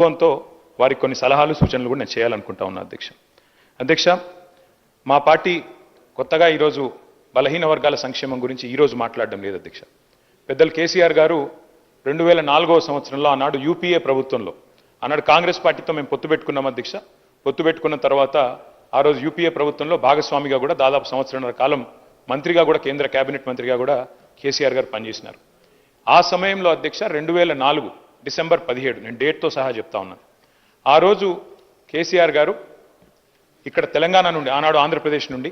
అనుభవంతో వారికి కొన్ని సలహాలు సూచనలు కూడా నేను చేయాలనుకుంటా ఉన్నా అధ్యక్ష. అధ్యక్ష మా పార్టీ కొత్తగా ఈరోజు బలహీన వర్గాల సంక్షేమం గురించి ఈరోజు మాట్లాడడం లేదు అధ్యక్ష. పెద్దలు కేసీఆర్ గారు రెండు వేల నాలుగవ సంవత్సరంలో ఆనాడు యూపీఏ ప్రభుత్వంలో ఆనాడు కాంగ్రెస్ పార్టీతో మేము పొత్తు పెట్టుకున్నాం అధ్యక్ష. పొత్తు పెట్టుకున్న తర్వాత ఆ రోజు యూపీఏ ప్రభుత్వంలో భాగస్వామిగా కూడా దాదాపు సంవత్సరంన్నర కాలం మంత్రిగా కూడా కేంద్ర కేబినెట్ మంత్రిగా కూడా కేసీఆర్ గారు పనిచేసినారు. ఆ సమయంలో అధ్యక్ష రెండు వేల నాలుగు డిసెంబర్ పదిహేడు నేను డేట్తో సహా చెప్తా ఉన్నాను. ఆ రోజు కేసీఆర్ గారు ఇక్కడ తెలంగాణ నుండి ఆనాడు ఆంధ్రప్రదేశ్ నుండి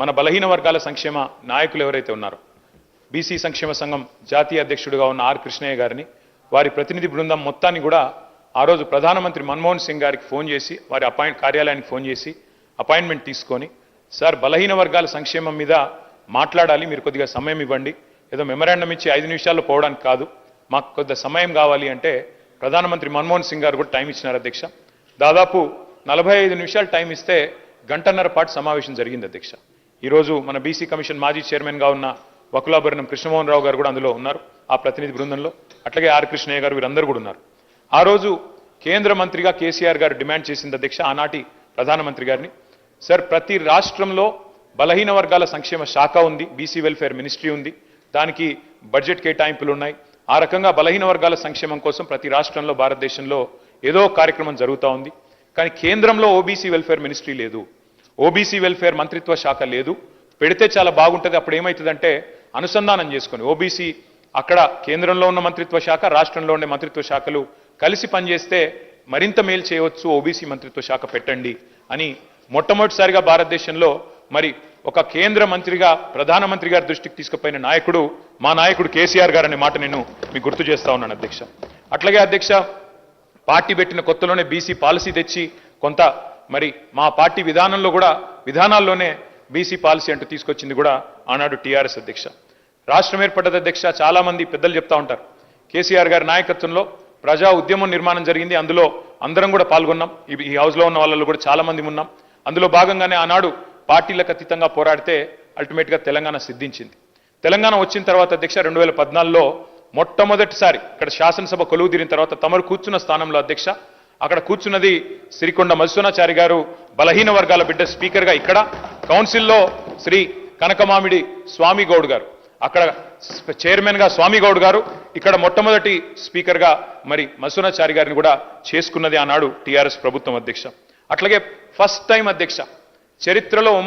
మన బలహీన వర్గాల సంక్షేమ నాయకులు ఎవరైతే ఉన్నారో బీసీ సంక్షేమ సంఘం జాతీయ అధ్యక్షుడిగా ఉన్న ఆర్ కృష్ణయ్య గారిని వారి ప్రతినిధి బృందం మొత్తాన్ని కూడా ఆ రోజు ప్రధానమంత్రి మన్మోహన్ సింగ్ గారికి ఫోన్ చేసి వారి అపాయింట్ కార్యాలయానికి ఫోన్ చేసి అపాయింట్మెంట్ తీసుకొని సార్ బలహీన వర్గాల సంక్షేమం మీద మాట్లాడాలి మీరు కొద్దిగా సమయం ఇవ్వండి. ఏదో మెమరాండం ఇచ్చి ఐదు నిమిషాల్లో పోవడానికి కాదు. మాకు కొద్ది సమయం కావాలి అంటే ప్రధానమంత్రి మన్మోహన్ సింగ్ గారు కూడా టైం ఇచ్చినారు అధ్యక్ష. దాదాపు నలభై ఐదు నిమిషాలు టైం ఇస్తే గంటన్నర పాటు సమావేశం జరిగింది అధ్యక్ష. ఈరోజు మన బీసీ కమిషన్ మాజీ చైర్మన్గా ఉన్న వకులాభరణం కృష్ణమోహన్ రావు గారు కూడా అందులో ఉన్నారు ఆ ప్రతినిధి బృందంలో. అట్లాగే ఆర్ కృష్ణయ్య గారు వీరందరూ కూడా ఉన్నారు. ఆ రోజు కేంద్ర మంత్రిగా కేసీఆర్ గారు డిమాండ్ చేసింది అధ్యక్ష ఆనాటి ప్రధానమంత్రి గారిని. సార్ ప్రతి రాష్ట్రంలో బలహీన వర్గాల సంక్షేమ శాఖ ఉంది బీసీ వెల్ఫేర్ మినిస్ట్రీ ఉంది. దానికి బడ్జెట్ కేటాయింపులు ఉన్నాయి. ఆ రకంగా బలహీన వర్గాల సంక్షేమం కోసం ప్రతి రాష్ట్రంలో భారతదేశంలో ఏదో కార్యక్రమం జరుగుతూ ఉంది. కానీ కేంద్రంలో ఓబీసీ వెల్ఫేర్ మినిస్ట్రీ లేదు. ఓబీసీ వెల్ఫేర్ మంత్రిత్వ శాఖ లేదు. పెడితే చాలా బాగుంటుంది. అప్పుడు ఏమవుతుందంటే అనుసంధానం చేసుకొని ఓబీసీ అక్కడ కేంద్రంలో ఉన్న మంత్రిత్వ శాఖ రాష్ట్రంలో ఉండే మంత్రిత్వ శాఖలు కలిసి పనిచేస్తే మరింత మేలు చేయవచ్చు. ఓబీసీ మంత్రిత్వ శాఖ పెట్టండి అని మొట్టమొదటిసారిగా భారతదేశంలో మరి ఒక కేంద్ర మంత్రిగా ప్రధానమంత్రి గారి దృష్టికి తీసుకుపోయిన నాయకుడు మా నాయకుడు కేసీఆర్ గారు అనే మాట నేను మీకు గుర్తు చేస్తా ఉన్నాను అధ్యక్ష. అట్లాగే అధ్యక్ష పార్టీ పెట్టిన కొత్తలోనే బీసీ పాలసీ తెచ్చి కొంత మరి మా పార్టీ విధానంలో కూడా విధానాల్లోనే బీసీ పాలసీ అంటూ తీసుకొచ్చింది కూడా ఆనాడు టీఆర్ఎస్ అధ్యక్ష. రాష్ట్రం ఏర్పడ్డది అధ్యక్ష చాలామంది పెద్దలు చెప్తా ఉంటారు. కేసీఆర్ గారి నాయకత్వంలో ప్రజా ఉద్యమం నిర్మాణం జరిగింది. అందులో అందరం కూడా పాల్గొన్నాం. ఈ- హౌస్లో ఉన్న వాళ్ళలో కూడా చాలామంది ఉన్నాం. అందులో భాగంగానే ఆనాడు పార్టీలకు అతీతంగా పోరాడితే అల్టిమేట్గా తెలంగాణ సిద్ధించింది. తెలంగాణ వచ్చిన తర్వాత అధ్యక్ష రెండు వేల పద్నాలుగులో మొట్టమొదటిసారి ఇక్కడ శాసనసభ కొలువు తీరిన తర్వాత తమరు కూర్చున్న స్థానంలో అధ్యక్ష అక్కడ కూర్చున్నది శ్రీకొండ మధుసూనాచారి గారు బలహీన వర్గాల బిడ్డ స్పీకర్గా ఇక్కడ కౌన్సిల్లో శ్రీ కనకమామిడి స్వామి గౌడ్ గారు. అక్కడ చైర్మన్గా చైర్మన్గా స్వామి గౌడ్ గారు ఇక్కడ మొట్టమొదటి స్పీకర్గా మరి మసూనాచారి గారిని కూడా చేసుకున్నది ఆనాడు టీఆర్ఎస్ ప్రభుత్వం అధ్యక్ష. అట్లాగే ఫస్ట్ టైం అధ్యక్ష చరిత్రలో ఉమ్మడి